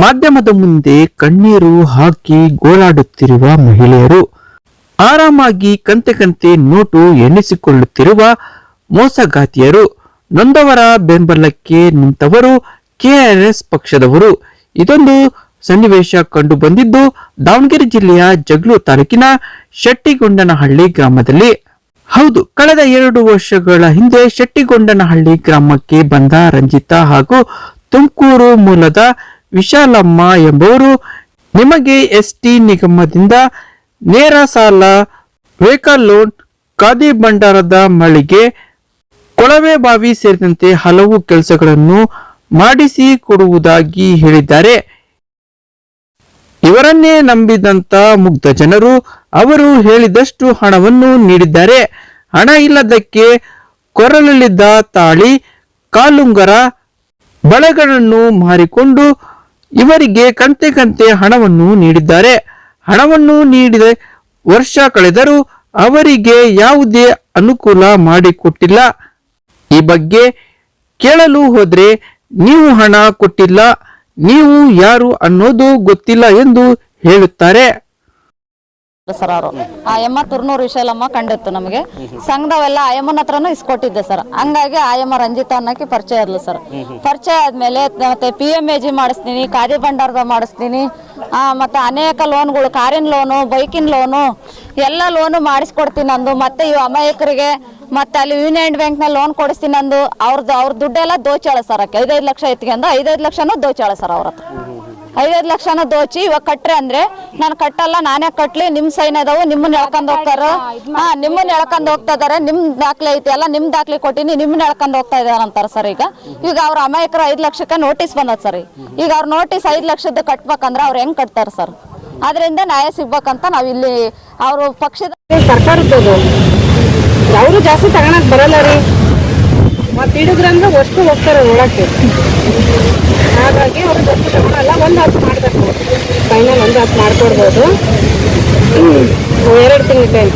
ಮಾಧ್ಯಮದ ಮುಂದೆ ಕಣ್ಣೀರು ಹಾಕಿ ಗೋಳಾಡುತ್ತಿರುವ ಮಹಿಳೆಯರು, ಆರಾಮಾಗಿ ಕಂತೆ ಕಂತೆ ನೋಟು ಎಣಿಸಿಕೊಳ್ಳುತ್ತಿರುವ ಮೋಸಗಾತಿಯರು, ನೊಂದವರ ಬೆಂಬಲಕ್ಕೆ ನಿಂತವರು, ಕೆಆರ್ಎಸ್ ಪಕ್ಷದವರು. ಇದೊಂದು ಸನ್ನಿವೇಶ ಕಂಡು ಬಂದಿದ್ದು ದಾವಣಗೆರೆ ಜಿಲ್ಲೆಯ ಜಗ್ಲು ತಾಲೂಕಿನ ಶೆಟ್ಟಿಗೊಂಡನಹಳ್ಳಿ ಗ್ರಾಮದಲ್ಲಿ. ಹೌದು, ಕಳೆದ ಎರಡು ವರ್ಷಗಳ ಹಿಂದೆ ಶೆಟ್ಟಿಗೊಂಡನಹಳ್ಳಿ ಗ್ರಾಮಕ್ಕೆ ಬಂದ ರಂಜಿತಾ ಹಾಗೂ ತುಮಕೂರು ಮೂಲದ ವಿಶಾಲಮ್ಮ ಎಂಬುವರು ನಿಮಗೆ ಎಸ್ ಟಿ ನಿಗಮದಿಂದ ನೇರ ಸಾಲ, ವೆಹಿಕಲ್ ಲೋನ್, ಖಾದಿ ಭಂಡಾರದ ಮಳಿಗೆ, ಕೊಳವೆ ಬಾವಿ ಸೇರಿದಂತೆ ಹಲವು ಕೆಲಸಗಳನ್ನು ಮಾಡಿಸಿ ಕೊಡುವುದಾಗಿ ಹೇಳಿದ್ದಾರೆ. ಇವರನ್ನೇ ನಂಬಿದಂತ ಮುಗ್ಧ ಜನರು ಅವರು ಹೇಳಿದಷ್ಟು ಹಣವನ್ನು ನೀಡಿದ್ದಾರೆ. ಹಣ ಇಲ್ಲದಕ್ಕೆ ಕೊರಳಲ್ಲಿದ್ದ ತಾಳಿ, ಕಾಲುಂಗರ ಬಳೆಗಳನ್ನು ಮಾರಿಕೊಂಡು ಇವರಿಗೆ ಕಂತೆ ಕಂತೆ ಹಣವನ್ನು ನೀಡಿದ್ದಾರೆ. ಹಣವನ್ನು ನೀಡಿದ ವರ್ಷ ಕಳೆದರೂ ಅವರಿಗೆ ಯಾವುದೇ ಅನುಕೂಲ ಮಾಡಿಕೊಟ್ಟಿಲ್ಲ. ಈ ಬಗ್ಗೆ ಕೇಳಲು ಹೋದ್ರೆ ನೀವು ಹಣ ಕೊಟ್ಟಿಲ್ಲ, ನೀವು ಯಾರು ಅನ್ನೋದು ಗೊತ್ತಿಲ್ಲ ಎಂದು ಹೇಳುತ್ತಾರೆ. ಸರ್ ಅವರು ಆ ಯಮ್ಮ ತುರ್ನೂರು ವಿಶಾಲಮ್ಮ ಕಂಡಿತ್ತು ನಮಗೆ. ಸಂಘದವೆಲ್ಲ ಆಯಮ್ಮನ ಹತ್ರನೂ ಇಸ್ಕೊಟ್ಟಿದ್ದೆ ಸರ್. ಹಂಗಾಗಿ ಆಯಮ್ಮ ರಂಜಿತಾ ಅನ್ನೋಕೆ ಪರಿಚಯ ಇರ್ಲಿ ಸರ್. ಪರಿಚಯ ಆದ್ಮೇಲೆ ಮತ್ತೆ ಪಿ ಎಂ ಎ ಜಿ ಮಾಡಿಸ್ತೀನಿ, ಖಾದಿ ಭಂಡಾರದ ಮಾಡಿಸ್ತೀನಿ ಮತ್ತೆ ಅನೇಕ ಲೋನ್ಗಳು ಕಾರಿನ ಲೋನು ಬೈಕಿನ ಲೋನು ಎಲ್ಲ ಲೋನು ಮಾಡಿಸ್ಕೊಡ್ತೀನಿ ಅಂದು ಮತ್ತೆ ಇವು ಅಮಾಯಕರಿಗೆ, ಮತ್ತೆ ಅಲ್ಲಿ ಯೂನಿಯನ್ ಬ್ಯಾಂಕ್ನ ಲೋನ್ ಕೊಡಿಸ್ತೀನಿ ಅಂದು ಅವ್ರದ್ದು ಅವ್ರ ದುಡ್ಡೆಲ್ಲ ದೋಚಾಳ ಸರ್ ಐದೈದು ಲಕ್ಷ ಎತ್ಕೊಂಡು ಐದೈದು ಲಕ್ಷನೂ ದೋಚಾಳ ಸರ್ ಅವ್ರ ಹತ್ರ. ಐದೈದು ಲಕ್ಷನ ದೋಚಿ ಇವಾಗ ಕಟ್ರೆ ಅಂದ್ರೆ ನಾನು ಕಟ್ಟಲ್ಲ ನಾನೇ ಕಟ್ಲಿ ನಿಮ್ ಸೈನ್ ಅದಾವು ನಿಮ್ಮನ್ನ ಎಳ್ಕೊಂಡ್ ಹೋಗ್ತಾರ? ಹಾ ನಿಮ್ಮನ್ನ ಎಳ್ಕೊಂಡ್ ಹೋಗ್ತಾ ಇದಾರೆ ನಿಮ್ ದಾಖಲೆ ಐತಿ ಅಲ್ಲ ನಿಮ್ ದಾಖಲೆ ಕೊಟ್ಟಿನಿ ನಿಮ್ಮನ್ನ ಎಳ್ಕೊಂಡ್ ಹೋಗ್ತಾ ಇದಾರೆ ಅಂತಾರ ಸರ್ ಈಗ. ಈಗ ಅವ್ರ ಅಮಾಯಕರ ಐದ್ ಲಕ್ಷಕ್ಕೆ ನೋಟಿಸ್ ಬಂದದ ಸರ್ ಈಗ. ಅವ್ರ ನೋಟಿಸ್ ಐದ್ ಲಕ್ಷದ ಕಟ್ಬೇಕಂದ್ರೆ ಅವ್ರ ಹೆಂಗ್ ಕಟ್ತಾರ ಸರ್? ಅದರಿಂದ ನ್ಯಾಯ ಸಿಗ್ಬೇಕಂತ ನಾವ್ ಇಲ್ಲಿ ಅವ್ರ ಪಕ್ಷದ ಸರ್ಕಾರದ್ದು ಅವರು ಜಾಸ್ತಿ ತಗೋಣಕ್ ಬರಲ್ಲ ರೀ. ಮತ್ತೆ ಹಿಡಿದ್ರಂದ್ರೆ ಅಷ್ಟು ಹೋಗ್ತಾರೆ ನೋಡಕ್ಕೆ. ಹಾಗಾಗಿ ಅವ್ರು ತಗೊಳಲ್ಲ ಒಂದು ಹತ್ತು ಮಾಡಬೇಕು. ಫೈನಲ್ ಒಂದು ಹತ್ತು ಮಾಡ್ಕೊಡ್ಬೋದು. ಎರಡು ತಿಂಗಳ ಟೈಮ್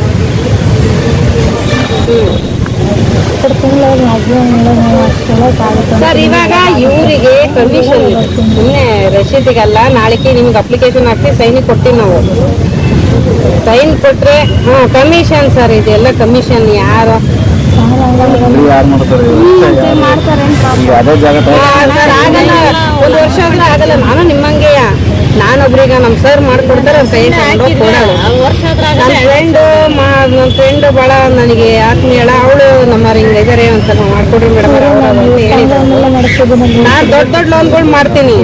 ಸರ್, ಇವಾಗ ಇವರಿಗೆ ಕಮಿಷನ್ ಸುಮ್ಮನೆ ರಶೀದಿಗಲ್ಲ, ನಾಳೆಗೆ ನಿಮ್ಗೆ ಅಪ್ಲಿಕೇಶನ್ ಹಾಕಿ ಸೈನಿಗೆ ಕೊಡ್ತೀವಿ ನಾವು. ಸೈನ್ ಕೊಟ್ರೆ, ಹಾಂ ಕಮಿಷನ್ ಸರ್, ಇದೆಲ್ಲ ಕಮಿಷನ್ ಯಾರು ಸರ್ ಆಗಲ್ಲ. ಒಂದು ವರ್ಷ ಆಗಲ್ಲ ಆಗಲ್ಲ. ನಾನು ನಿಮ್ಮಂಗೆಯ ನಾನೊಬ್ರೀಗ ನಮ್ಮ ಸರ್ ಮಾಡ್ಕೊಡ್ತಾರೆ ಅವ್ರ ಕೈ ತಗೊಂಡು ಕೊಡೋದು ನನ್ನ ಫ್ರೆಂಡ್ ನನ್ನ ಫ್ರೆಂಡ್ ಭಾಳ ನನಗೆ ಆತ್ಮೀಯಳ ಅವಳು ನಮ್ಮ ಹಿಂಗೆ ಇದಾರೆ ಒಂದ್ಸಲ ಮಾಡ್ಕೊಡ್ರಿ ಮೇಡಮ್ ನಾನು ದೊಡ್ಡ ದೊಡ್ಡ ಲೋನ್ಗಳು ಮಾಡ್ತೀನಿ.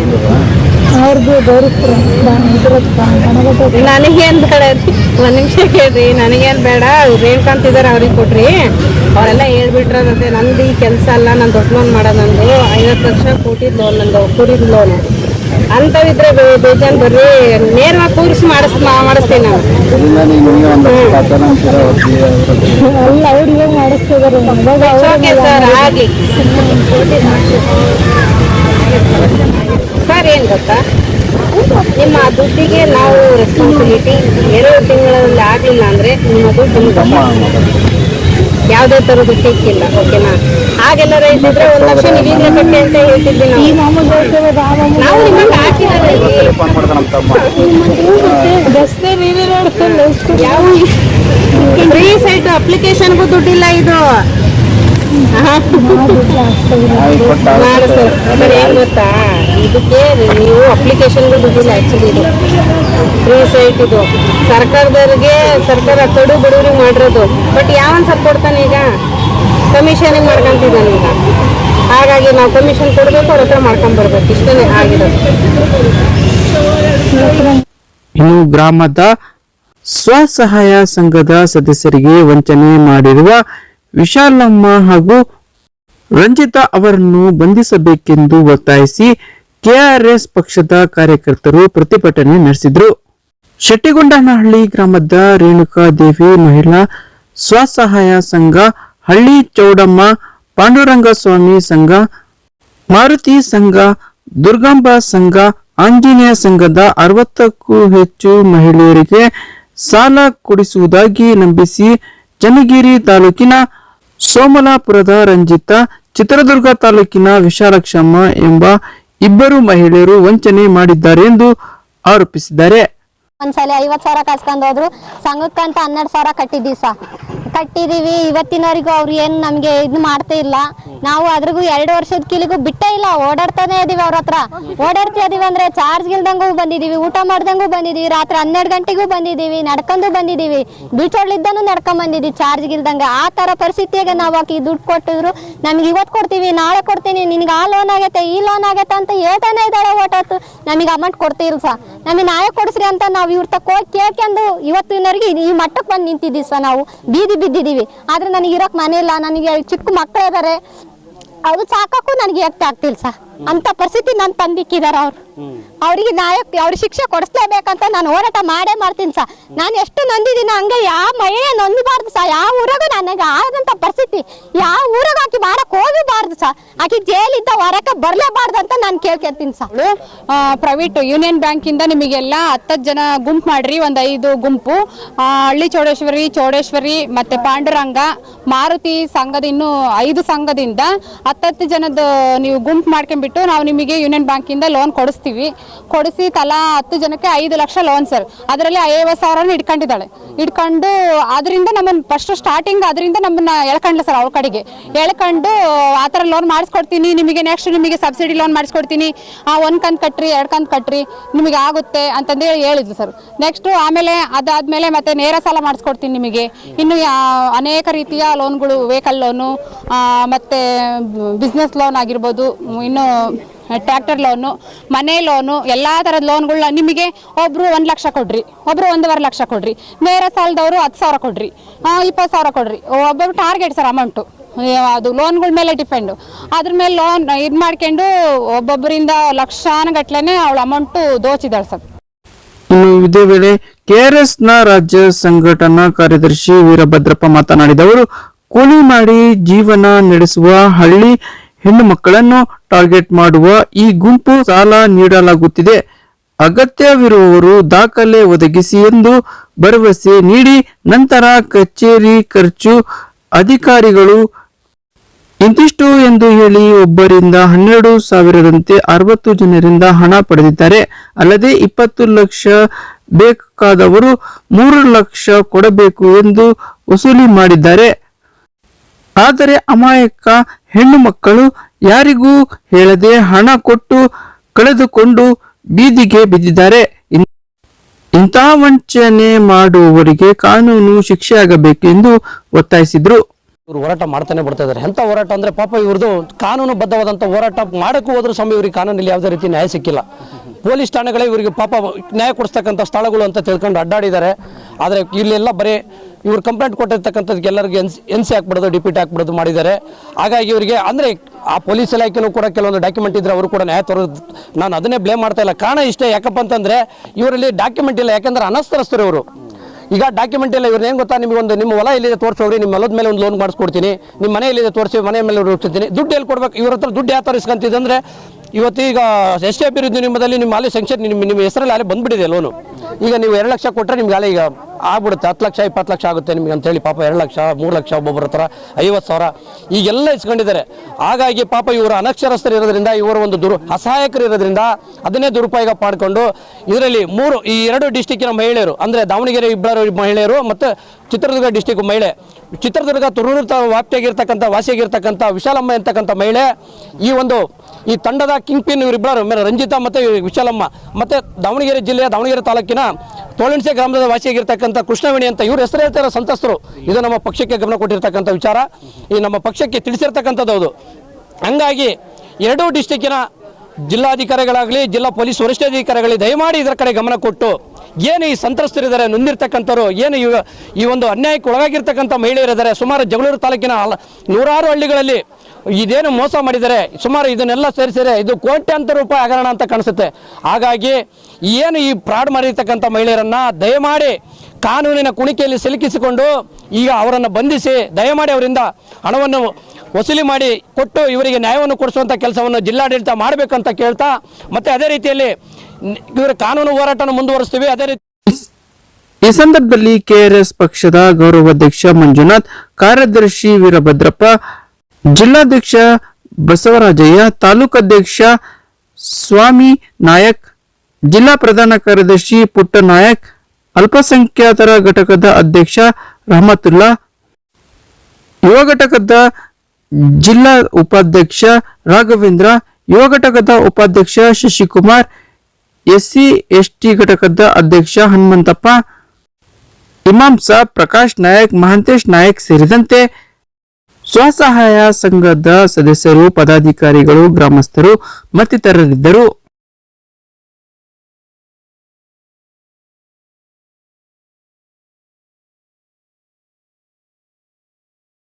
ನನಗೇನ್ ಬೇಡ. ಒಂದು ಒಂದ್ ನಿಮಿಷ ಕೇಳ್ರಿ. ನನಗೇನ್ ಬೇಡ ರೇಣ್ಕಂತಿದಾರೆ ಅವ್ರಿಗೆ ಕೊಟ್ರಿ. ಅವರೆಲ್ಲ ಹೇಳ್ಬಿಟ್ರದಂತೆ ನಂದು ಈ ಕೆಲಸ ಅಲ್ಲ ನಾನು ದೊಡ್ಡ ಲೋನ್ ಮಾಡೋದಂದು ಐವತ್ತು ಲಕ್ಷ ಕೋಟಿ ಲೋನ್ ನಂದು ಕೂರಿದ ಲೋನ್ ಅಂಥವಿದ್ರೆ ಬೇಜಾನ್ ಬರ್ರಿ ನೇರವಾಗಿ ಕೂರಿಸಿ ಮಾಡಿಸ್ ಅಲ್ಲ ಮಾಡಿಸ್ತೀನಿ ನಾವು ಓಕೆ ಸರ್ ಆಗಲಿ. ಸರ್ ಏನು ಗೊತ್ತಾ? ನಿಮ್ಮ ದುಡ್ಡಿಗೆ ನಾವು ರೆಸ್ಪಾನ್ಸಿಬಿಲಿಟಿ ಎರಡು ತಿಂಗಳಲ್ಲಿ ಆಗಲಿಲ್ಲ ಅಂದರೆ ನಿಮ್ಮ ದುಡ್ಡು ಯಾವುದೇ ಥರದ ಸಿಕ್ಕಿಲ್ಲ ಓಕೆನಾ ಹಾಗೆಲ್ಲರ ಇದ್ದಿದ್ರೆ ಒಂದು ಲಕ್ಷ ನೀವು ಕಟ್ಟೆ ಅಂತ ಹೇಳ್ತಿದ್ವಿ ನಾವು. ನಾವು ನಿಮಗೆ ಹಾಕಿರಲ್ಲ ಯಾವ ಫ್ರೀ ಸೈಟ್ ಅಪ್ಲಿಕೇಶನ್ಗೂ ದುಡ್ಡಿಲ್ಲ ಇದು. ಸರ್ ಇದಕ್ಕೆ ನೀವು ಅಪ್ಲಿಕೇಶನ್ ದುಡ್ಡಿಲ್ಲ ಆ್ಯಕ್ಚುಲಿ ಇದು ಫ್ರೀ ಇದು ಸರ್ಕಾರದವ್ರಿಗೆ ಸರ್ಕಾರ ತೊಡು ಬಡವರಿಗೆ ಮಾಡಿರೋದು ಬಟ್ ಯಾವನ್ ಸರ್ ಕೊಡ್ತಾನೆ ಈಗ ಕಮಿಷನಿಗೆ ಮಾಡ್ಕೊಂತಿದ್ದಾನೆ ಈಗ ಹಾಗಾಗಿ ನಾವು ಕಮಿಷನ್ ಕೊಡಬೇಕು ಅವ್ರ ಹತ್ರ ಮಾಡ್ಕೊಂಡ್ಬರ್ಬೇಕು ಇಷ್ಟೇ ಆಗಿರೋದು ಗ್ರಾಮದ ಸ್ವಸಹಾಯ ಸಂಘದ ಸದಸ್ಯರಿಗೆ ವಂಚನೆ ಮಾಡಿರುವ ವಿಶಾಲಮ್ಮ ಹಾಗೂ ರಂಜಿತಾ ಅವರನ್ನು ಬಂಧಿಸಬೇಕೆಂದು ಒತ್ತಾಯಿಸಿ ಕೆಆರ್ಎಸ್ ಪಕ್ಷದ ಕಾರ್ಯಕರ್ತರು ಪ್ರತಿಭಟನೆ ನಡೆಸಿದರು. ಶೆಟ್ಟಿಗೊಂಡನಹಳ್ಳಿ ಗ್ರಾಮದ ರೇಣುಕಾ ದೇವಿ ಮಹಿಳಾ ಸ್ವಸಹಾಯ ಸಂಘ, ಹಳ್ಳಿ ಚೌಡಮ್ಮ ಪಾಂಡುರಂಗ ಸ್ವಾಮಿ ಸಂಘ, ಮಾರುತಿ ಸಂಘ, ದುರ್ಗಾಂಬ ಸಂಘ, ಆಂಜನೇಯ ಸಂಘದ ಅರವತ್ತಕ್ಕೂ ಹೆಚ್ಚು ಮಹಿಳೆಯರಿಗೆ ಸಾಲ ಕೊಡಿಸುವುದಾಗಿ ನಂಬಿಸಿ, ಚನ್ನಗಿರಿ ತಾಲೂಕಿನ ಸೋಮಲಾಪುರದ ರಂಜಿತ ಚಿತ್ರದುರ್ಗ ತಾಲೂಕಿನ ವಿಶಾಲಕ್ಷಮ್ಮ ಎಂಬ ಇಬ್ಬರು ಮಹಿಳೆಯರು ವಂಚನೆ ಮಾಡಿದ್ದಾರೆ ಎಂದು ಆರೋಪಿಸಿದ್ದಾರೆ. ಒಂದ್ಸಲ ಐವತ್ ಸಾವಿರ ಕಸ್ಕೊಂಡ್ ಹೋದ್ರು. ಸಂಘಕ್ಕಂತ ಹನ್ನೆರಡು ಸಾವಿರ ಕಟ್ಟಿದೀವಿ ಸಾ. ಕಟ್ಟಿದೀವಿ ಇವತ್ತಿನವರೆಗೂ ಅವ್ರು ಏನ್ ನಮ್ಗೆ ಇದ್ ಮಾಡ್ತಾ ಇಲ್ಲ. ನಾವು ಅದ್ರಿಗೂ ಎರಡು ವರ್ಷದ ಕೀಲಿಗೂ ಬಿಟ್ಟೇ ಇಲ್ಲ, ಓಡಾಡ್ತಾನೆ ಇದೀವಿ ಅವ್ರ ಹತ್ರ. ಓಡಾಡ್ತಾ ಇದೀವಿ ಅಂದ್ರೆ ಚಾರ್ಜ್ ಇಲ್ದಂಗೂ ಬಂದಿದೀವಿ ಊಟ ಮಾಡ್ದಂಗೂ ಬಂದಿದೀವಿ ರಾತ್ರಿ ಹನ್ನೆರಡು ಗಂಟೆಗೂ ಬಂದಿದೀವಿ ನಡ್ಕೊಂಡು ಬಂದಿದೀವಿ ಬೀಚೊಳ್ಳಿದ್ದಾನು ನಡ್ಕೊಂಡ್ ಬಂದಿದೀವಿ ಚಾರ್ಜ್ ಇಲ್ದಂಗೆ. ಆ ತರ ಪರಿಸ್ಥಿತಿಯಾಗ ನಾವು ಆಕಿ ದುಡ್ಡು ಕೊಟ್ಟಿದ್ರು. ನಮ್ಗೆ ಇವತ್ತು ಕೊಡ್ತೀವಿ, ನಾಳೆ ಕೊಡ್ತೀನಿ, ನಿನ್ಗೆ ಆ ಲೋನ್ ಆಗೈತೆ ಈ ಲೋನ್ ಆಗೈತೆ ಅಂತ ಹೇಳ್ತಾನೆ ಇದ್ದಾಳೆ ಓಟಾತು ನಮಗೆ ಅಮೌಂಟ್ ಕೊಡ್ತಿಲ್ಲ ಸಾ. ನಮಗೆ ನಾಳೆ ಕೊಡಿಸ್ರಿ ಅಂತ ನಾವು ಇವ್ರ ತಕ್ಕ ಹೋಗಿ ಕೇಳ್ಕೊಂಡು ಇವತ್ತಿನವರೆಗೆ ಈ ಮಟ್ಟಕ್ಕೆ ಬಂದು ನಿಂತಿದ್ದೀವಿ ಸರ್ ನಾವು. ಬೀದಿ ಬಿದ್ದಿದ್ದೀವಿ. ಆದ್ರೆ ನನಗೆ ಇರೋಕೆ ಮನೆ ಇಲ್ಲ. ನನಗೆ ಚಿಕ್ಕ ಮಕ್ಕಳು ಇದ್ದಾರೆ ಅದು ಸಾಕಕ್ಕೂ ನನಗೆ ಯಾಕೆ ಆಗ್ತಿಲ್ಲ ಸರ್. ಅಂತ ಪರಿಸ್ಥಿತಿ ನನ್ನ ತಂದಿಕ್ಕಿದಾರ ಅವ್ರು. ಅವ್ರಿಗೆ ನ್ಯಾಯ ಅವ್ರಿಗೆ ಶಿಕ್ಷೆ ಕೊಡಿಸ್ಲೇಬೇಕಂತ ನಾನು ಹೋರಾಟ ಮಾಡೇ ಮಾಡ್ತೀನಿ ಸಾ. ನಾನು ಎಷ್ಟು ನೊಂದಿದ್ದೀನಿ ಹಂಗೆ ಯಾವ ಮಹಿಳೆ ನೊಂದಬಾರ್ದು ಸಾ. ಯಾವ ಊರಾಗ ನನಗೆ ಆದಂತ ಪರಿಸ್ಥಿತಿ. ಯಾವ ಊರಾಗ ಆಕಿ ಮಾಡಕ್ ಹೋಗಬಾರ್ದು ಸರ್ ಆಕಿ ಜೈಲಿಂದ ಹೊರಕ ಬರ್ಲೇಬಾರ್ದು ಅಂತ ನಾನು ಕೇಳ್ಕೊತೀನಿ ಸಾ. ಪ್ರೈವೇಟ್ ಯೂನಿಯನ್ ಬ್ಯಾಂಕಿಂದ ನಿಮಗೆಲ್ಲ ಹತ್ತತ್ತು ಜನ ಗುಂಪು ಮಾಡ್ರಿ ಒಂದು ಐದು ಗುಂಪು. ಆ, ಹಳ್ಳಿ ಚೌಡೇಶ್ವರಿ ಚೌಡೇಶ್ವರಿ ಮತ್ತೆ ಪಾಂಡುರಂಗ ಮಾರುತಿ ಸಂಘದ ಇನ್ನು ಐದು ಸಂಘದಿಂದ ಹತ್ತತ್ತು ಜನದ ನೀವು ಗುಂಪು ಮಾಡ್ಕೊಂಡ್ಬಿಟ್ಟು ನಾವು ನಿಮಗೆ ಯೂನಿಯನ್ ಬ್ಯಾಂಕಿಂದ ಲೋನ್ ಕೊಡಿಸ್ತೀವಿ. ಕೊಡಿಸಿ ತಲಾ ಹತ್ತು ಜನಕ್ಕೆ ಐದು ಲಕ್ಷ ಲೋನ್ ಸರ್. ಅದರಲ್ಲಿ ಐವತ್ತು ಸಾವಿರನ ಇಟ್ಕೊಂಡಿದ್ದಾಳೆ ಇಟ್ಕೊಂಡು ಅದರಿಂದ ನಮ್ಮನ್ನು ಫಸ್ಟ್ ಸ್ಟಾರ್ಟಿಂಗ್ ಅದರಿಂದ ನಮ್ಮನ್ನ ಎಳ್ಕೊಂಡ್ಲ ಸರ್ ಅವ್ರ ಕಡೆಗೆ. ಎಳ್ಕೊಂಡು, ಆ ಥರ ಲೋನ್ ಮಾಡಿಸ್ಕೊಡ್ತೀನಿ, ನಿಮಗೆ ನೆಕ್ಸ್ಟ್ ನಿಮಗೆ ಸಬ್ಸಿಡಿ ಲೋನ್ ಮಾಡಿಸ್ಕೊಡ್ತೀನಿ. ಆ, ಒಂದು ಕಂತು ಕಟ್ರಿ, ಎರಡು ಕಂತು ಕಟ್ರಿ, ನಿಮಗೆ ಆಗುತ್ತೆ ಅಂತಂದು ಹೇಳಿ ಹೇಳಿದ್ರು ಸರ್. ನೆಕ್ಸ್ಟ್ ಆಮೇಲೆ ಅದಾದ್ಮೇಲೆ ಮತ್ತೆ ನೇರ ಸಾಲ ಮಾಡಿಸ್ಕೊಡ್ತೀನಿ ನಿಮಗೆ. ಇನ್ನು ಅನೇಕ ರೀತಿಯ ಲೋನ್ಗಳು ವೆಹಿಕಲ್ ಲೋನು ಮತ್ತೆ ಬಿಸ್ನೆಸ್ ಲೋನ್ ಆಗಿರ್ಬೋದು, ಇನ್ನು ಟ್ರ್ಯಾಕ್ಟರ್ ಲೋನು ಮನೆ ಲೋನು ಎಲ್ಲ ಥರದ ಲೋನ್ಗಳನ್ನ ನಿಮಗೆ ಒಬ್ಬರು ಒಂದು ಲಕ್ಷ ಕೊಡ್ರಿ ಒಬ್ಬರು ಒಂದೂವರೆ ಲಕ್ಷ ಕೊಡ್ರಿ ನೇರ ಸಾಲದವರು ಹತ್ತು ಸಾವಿರ ಕೊಡ್ರಿ ಇಪ್ಪತ್ತು ಸಾವಿರ ಕೊಡ್ರಿ, ಒಬ್ಬೊಬ್ರು ಟಾರ್ಗೆಟ್ ಸರ್ ಅಮೌಂಟು ಅದು ಲೋನ್ಗಳ ಮೇಲೆ ಡಿಪೆಂಡು ಅದ್ರ ಮೇಲೆ ಲೋನ್ ಇದು ಮಾಡ್ಕೊಂಡು ಒಬ್ಬೊಬ್ಬರಿಂದ ಲಕ್ಷಾನುಗಟ್ಲೆ ಅವಳ ಅಮೌಂಟು ದೋಚಿದಾಳೆ ಸರ್. ಇದೇ ವೇಳೆ ಕೆಆರ್ಎಸ್ ಎಸ್ನ ರಾಜ್ಯ ಸಂಘಟನಾ ಕಾರ್ಯದರ್ಶಿ ವೀರಭದ್ರಪ್ಪ ಮಾತನಾಡಿದವರು ಕೂಲಿ ಮಾಡಿ ಜೀವನ ನಡೆಸುವ ಹಳ್ಳಿ ಹೆಣ್ಣು ಮಕ್ಕಳನ್ನು ಟಾರ್ಗೆಟ್ ಮಾಡುವ ಈ ಗುಂಪು ಸಾಲ ನೀಡಲಾಗುತ್ತಿದೆ. ಅಗತ್ಯವಿರುವವರು ದಾಖಲೆ ಒದಗಿಸಿ ಎಂದು ಭರವಸೆ ನೀಡಿ ನಂತರ ಕಚೇರಿ ಖರ್ಚು ಅಧಿಕಾರಿಗಳು ಇಂತಿಷ್ಟು ಎಂದು ಹೇಳಿ ಒಬ್ಬರಿಂದ ಹನ್ನೆರಡು ಸಾವಿರದಂತೆ ಅರವತ್ತು ಜನರಿಂದ ಹಣ ಪಡೆದಿದ್ದಾರೆ. ಅಲ್ಲದೆ ಇಪ್ಪತ್ತು ಲಕ್ಷ ಬೇಕಾದವರು ಮೂರು ಲಕ್ಷ ಕೊಡಬೇಕು ಎಂದು ವಸೂಲಿ ಮಾಡಿದ್ದಾರೆ. ಆದರೆ ಅಮಾಯಕ ಹೆಣ್ಣು ಮಕ್ಕಳು ಯಾರಿಗೂ ಹೇಳದೆ ಹಣ ಕೊಟ್ಟು ಕಳೆದುಕೊಂಡು ಬೀದಿಗೆ ಬಿದ್ದಿದ್ದಾರೆ. ಇಂತಹ ವಂಚನೆ ಮಾಡುವವರಿಗೆ ಕಾನೂನು ಶಿಕ್ಷೆಯಾಗಬೇಕು ಎಂದು ಒತ್ತಾಯಿಸಿದ್ರು. ಇವರು ಹೋರಾಟ ಮಾಡ್ತಾನೆ ಬರ್ತಾ ಇದ್ದಾರೆ. ಎಂತ ಹೋರಾಟ ಅಂದ್ರೆ ಪಾಪ ಇವ್ರದ್ದು ಕಾನೂನು ಬದ್ಧವಾದಂತ ಹೋರಾಟ ಮಾಡಕ್ಕೂ ಹೋದ್ರೂ ಸಮಯ ಇವ್ರಿಗೆ ಕಾನೂನಲ್ಲಿ ಯಾವುದೇ ರೀತಿ ನ್ಯಾಯ ಸಿಕ್ಕಿಲ್ಲ. ಪೊಲೀಸ್ ಠಾಣೆಗಳೇ ಇವರಿಗೆ ಪಾಪ ನ್ಯಾಯ ಕೊಡಿಸ್ತಕ್ಕಂಥ ಸ್ಥಳಗಳು ಅಂತ ತಿಳ್ಕೊಂಡು ಅಡ್ಡಾಡಿದ್ದಾರೆ. ಆದರೆ ಇಲ್ಲೆಲ್ಲ ಬರೀ ಇವ್ರು ಕಂಪ್ಲೇಂಟ್ ಕೊಟ್ಟಿರ್ತಕ್ಕಂಥದ್ದು ಎಲ್ಲರಿಗೂ ಎನ್ಸ್ ಎನ್ ಸಿ ಹಾಕ್ಬಿಡೋದು, ಡಿಪ್ಯೂಟಿ ಹಾಕ್ಬಿಡೋದು ಮಾಡಿದ್ದಾರೆ. ಹಾಗಾಗಿ ಇವರಿಗೆ ಅಂದರೆ ಆ ಪೊಲೀಸ್ ಇಲಾಖೆನೂ ಕೂಡ ಕೆಲವೊಂದು ಡಾಕ್ಯುಮೆಂಟ್ ಇದ್ದರೆ ಅವರು ಕೂಡ ನ್ಯಾಯ ತರೋದು ನಾನು ಅದನ್ನೇ ಬ್ಲೇಮ್ ಮಾಡ್ತಾ ಇಲ್ಲ. ಕಾರಣ ಇಷ್ಟೇ, ಯಾಕಪ್ಪ ಅಂತಂದರೆ ಇವರಲ್ಲಿ ಡಾಕ್ಯುಮೆಂಟ್ ಇಲ್ಲ, ಯಾಕಂದ್ರೆ ಅನಸ್ತರಿಸ್ತಾರೆ ಇವರು. ಈಗ ಡಾಕ್ಯುಮೆಂಟ್ ಇಲ್ಲ ಇವ್ರು ಏನು ಗೊತ್ತಾ ನಿಮಗೊಂದು ನಿಮ್ಮ ಹೊಲ ಇಲ್ಲಿದೆ ತೋರಿಸೋಗ್ರಿ ನಿಮ್ಮ ಹೊಲದ ಮೇಲೆ ಒಂದು ಲೋನ್ ಮಾಡಿಸ್ಕೊಡ್ತೀನಿ. ನಿಮ್ಮ ಮನೆ ಇಲ್ಲಿದೆ ತೋರಿಸಿ, ಮನೆ ಮೇಲೆ ಹುಡುಕ್ತೀನಿ ದುಡ್ಡು ಎಲ್ಲಿ ಕೊಡ್ಬೇಕು? ಇವ್ರ ಹತ್ರ ದುಡ್ಡು ಯಾವ ಥರ ಇಸ್ಕೊಂತಿದ್ದಂದ್ರೆ ಇವತ್ತೀಗ ಎಸ್ ಟಿ ಅಭಿವೃದ್ಧಿ ನಿಮ್ಮದಲ್ಲಿ ನಿಮ್ಮ ಅಲ್ಲಿ ಸೆಂಕ್ಷನ್ ನಿಮ್ಮ ನಿಮ್ಮ ಹೆಸರಲ್ಲಿ ಅಲ್ಲಿ ಬಂದ್ಬಿಟ್ಟಿದೆ ಲೋನು ಈಗ ನೀವು ಎರಡು ಲಕ್ಷ ಕೊಟ್ಟರೆ ನಿಮ್ಗೆ ಅಲ್ಲಿ ಈಗ ಆಗ್ಬಿಡುತ್ತೆ. ಹತ್ತು ಲಕ್ಷ, ಇಪ್ಪತ್ತು ಲಕ್ಷ ಆಗುತ್ತೆ ನಿಮ್ಗೆ ಅಂತೇಳಿ ಪಾಪ ಎರಡು ಲಕ್ಷ, ಮೂರು ಲಕ್ಷ ಒಬ್ಬೊಬ್ಬರ ಹತ್ರ ಐವತ್ತು ಸಾವಿರ ಈಗೆಲ್ಲ ಇಸ್ಕೊಂಡಿದ್ದಾರೆ. ಹಾಗಾಗಿ ಪಾಪ ಇವರು ಅನಕ್ಷರಸ್ಥರು ಇರೋದ್ರಿಂದ, ಇವರು ಒಂದು ದುರು, ಅಸಹಾಯಕರು ಇರೋದ್ರಿಂದ ಅದನ್ನೇ ದುರುಪಯೋಗ ಮಾಡಿಕೊಂಡು ಇದರಲ್ಲಿ ಮೂರು, ಈ ಎರಡು ಡಿಸ್ಟಿಕ್ಕಿನ ಮಹಿಳೆಯರು, ಅಂದರೆ ದಾವಣಗೆರೆ ಇಬ್ಬರು ಮಹಿಳೆಯರು ಮತ್ತು ಚಿತ್ರದುರ್ಗ ಡಿಸ್ಟಿಕ್ ಮಹಿಳೆ. ಚಿತ್ರದುರ್ಗ ತುರೂರು ವ್ಯಾಪ್ತಿಯಾಗಿರ್ತಕ್ಕಂಥ, ವಾಸಿಯಾಗಿರ್ತಕ್ಕಂಥ ವಿಶಾಲಮ್ಮ ಎಂತಕ್ಕಂಥ ಮಹಿಳೆ, ಈ ಒಂದು, ಈ ತಂಡದ ಕಿಂಗ್ ಪಿನ್ ಇವರಿಬ್ಬರು ರಂಜಿತಾ ಮತ್ತು ವಿಶಾಲಮ್ಮ. ಮತ್ತು ದಾವಣಗೆರೆ ಜಿಲ್ಲೆಯ ದಾವಣಗೆರೆ ತಾಲೂಕಿನ ತೋಳಣಸೆ ಗ್ರಾಮದ ವಾಸಿಯಾಗಿರ್ತಕ್ಕಂಥ ಕೃಷ್ಣವೇಣಿ ಅಂತ ಇವ್ರ ಹೆಸರು ಹೇಳ್ತಾರೆ ಸಂತಸ್ತರು. ಇದು ನಮ್ಮ ಪಕ್ಷಕ್ಕೆ ಗಮನ ಕೊಟ್ಟಿರ್ತಕ್ಕಂಥ ವಿಚಾರ. ಈ ನಮ್ಮ ಪಕ್ಷಕ್ಕೆ ತಿಳಿಸಿರ್ತಕ್ಕಂಥದ್ದು ಅದು. ಹಂಗಾಗಿ ಎರಡೂ ಡಿಸ್ಟಿಕ್ಕಿನ ಜಿಲ್ಲಾಧಿಕಾರಿಗಳಾಗಲಿ, ಜಿಲ್ಲಾ ಪೊಲೀಸ್ ವರಿಷ್ಠಾಧಿಕಾರಿಗಳೇ ದಯಮಾಡಿ ಇದರ ಕಡೆ ಗಮನ ಕೊಟ್ಟು ಏನು ಈ ಸಂತ್ರಸ್ತರಿದ್ದಾರೆ, ನೊಂದಿರ್ತಕ್ಕಂಥವ್ರು, ಏನು ಇವ ಈ ಒಂದು ಅನ್ಯಾಯಕ್ಕೆ ಒಳಗಾಗಿರ್ತಕ್ಕಂಥ ಮಹಿಳೆಯರಿದ್ದಾರೆ ಸುಮಾರು ಜಗಳೂರು ತಾಲೂಕಿನ ನೂರಾರು ಹಳ್ಳಿಗಳಲ್ಲಿ ಇದೇನು ಮೋಸ ಮಾಡಿದ್ದಾರೆ, ಸುಮಾರು ಇದನ್ನೆಲ್ಲ ಸೇರಿಸಿದರೆ ಇದು ಕೋಟ್ಯಾಂತರ ರೂಪಾಯಿ ಹಗರಣ ಅಂತ ಕಾಣಿಸುತ್ತೆ. ಹಾಗಾಗಿ ಏನು ಈ ಫ್ರಾಡ್ ಮಾಡಿರ್ತಕ್ಕಂಥ ಮಹಿಳೆಯರನ್ನ ದಯಮಾಡಿ ಕಾನೂನಿನ ಕುಣಿಕೆಯಲ್ಲಿ ಸಿಲುಕಿಸಿಕೊಂಡು ಈಗ ಅವರನ್ನು ಬಂಧಿಸಿ ದಯಮಾಡಿ ಅವರಿಂದ ಹಣವನ್ನು ವಸೂಲಿ ಮಾಡಿ ಕೊಟ್ಟು ಇವರಿಗೆ ನ್ಯಾಯವನ್ನು ಕೊಡಿಸುವಂಥ ಕೆಲಸವನ್ನು ಜಿಲ್ಲಾಡಳಿತ ಮಾಡಬೇಕಂತ ಕೇಳ್ತಾ, ಮತ್ತೆ ಅದೇ ರೀತಿಯಲ್ಲಿ ಇವರ ಕಾನೂನು ಹೋರಾಟವನ್ನು ಮುಂದುವರಿಸ್ತೀವಿ. ಅದೇ ರೀತಿ ಈ ಸಂದರ್ಭದಲ್ಲಿ ಕೆಆರ್ಎಸ್ ಪಕ್ಷದ ಗೌರವಾಧ್ಯಕ್ಷ ಮಂಜುನಾಥ್, ಕಾರ್ಯದರ್ಶಿ ವೀರಭದ್ರಪ್ಪ, ಜಿಲ್ಲಾಧ್ಯಕ್ಷ ಬಸವರಾಜಯ್ಯ ತಾಲೂಕಾಧ್ಯಕ್ಷ ಸ್ವಾಮಿ ನಾಯಕ್, ಜಿಲ್ಲಾ ಪ್ರಧಾನ ಕಾರ್ಯದರ್ಶಿ ಪುಟ್ಟ ನಾಯಕ್ ಅಲ್ಪಸಂಖ್ಯಾತರ ಘಟಕದ ಅಧ್ಯಕ್ಷ ರಹಮತುಲ್ಲಾ, ಯುವ ಘಟಕದ ಜಿಲ್ಲಾ ಉಪಾಧ್ಯಕ್ಷ ರಾಘವೇಂದ್ರ, ಯುವ ಘಟಕದ ಉಪಾಧ್ಯಕ್ಷ ಶಶಿಕುಮಾರ್ ಎಸ್ಸಿ, ಎಸ್ಟಿ ಘಟಕದ ಅಧ್ಯಕ್ಷ ಹನುಮಂತಪ್ಪ ಇಮಾಂ ಸಾಬ್, ಪ್ರಕಾಶ್ ನಾಯಕ್, ಮಹಾಂತೇಶ್ ನಾಯಕ್ ಸೇರಿದಂತೆ ಸ್ವಸಹಾಯ ಸಂಘದ ಸದಸ್ಯರು, ಪದಾಧಿಕಾರಿಗಳು, ಗ್ರಾಮಸ್ಥರು ಮತ್ತಿತರರಿದ್ದರು.